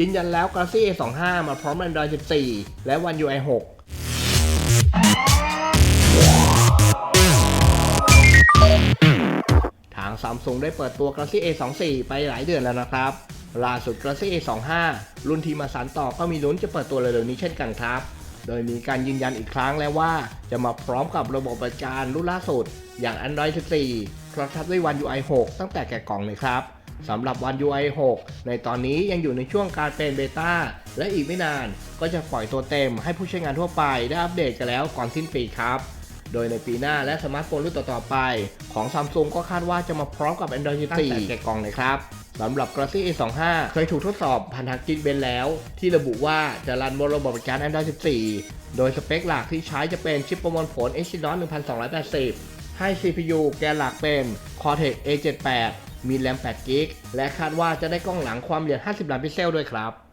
ยืนยันแล้ว Galaxy A25 มาพร้อม Android 14 และ One UI 6ทาง Samsung ได้เปิดตัว Galaxy A24 ไปหลายเดือนแล้วนะครับ ล่าสุด Galaxy A25 รุ่นที่มาสานต่อก็มีลุ้นจะเปิดตัวเร็วๆนี้เช่นกันครับ โดยมีการยืนยันอีกครั้งแล้วว่า จะมาพร้อมกับระบบประการรุ่นล่าสุด อย่าง Android 14 ครอบทับด้วย One UI 6 ตั้งแต่แกะกล่องเลยครับ สำหรับ One UI 6 ในตอนนี้ยังอยู่ในช่วงการเป็นเบต้าและอีกไม่นานก็จะปล่อยตัวเต็มให้ผู้ใช้งานทั่วไปได้อัปเดตกันแล้วก่อนสิ้นปีครับ โดยในปีหน้าและสมาร์ทโฟนรุ่นต่อๆไป ของ Samsung ก็คาดว่าจะมาพร้อมกับ Android 14ตั้งแต่แกะกล่องเลยครับสำหรับ Galaxy A25 เคยถูกทดสอบผ่านทางจิตเบนแล้ว ที่ระบุว่าจะรันบนระบบบริการ Android 14 โดยสเปคหลักที่ใช้จะเป็นชิปประมวลผล Exynos 1280 ให้ CPU แกนหลักเป็น Cortex A78 มีแรม8กิกและคาดว่าจะได้กล้องหลังความละเอียด 50 ล้านพิกเซลด้วยครับ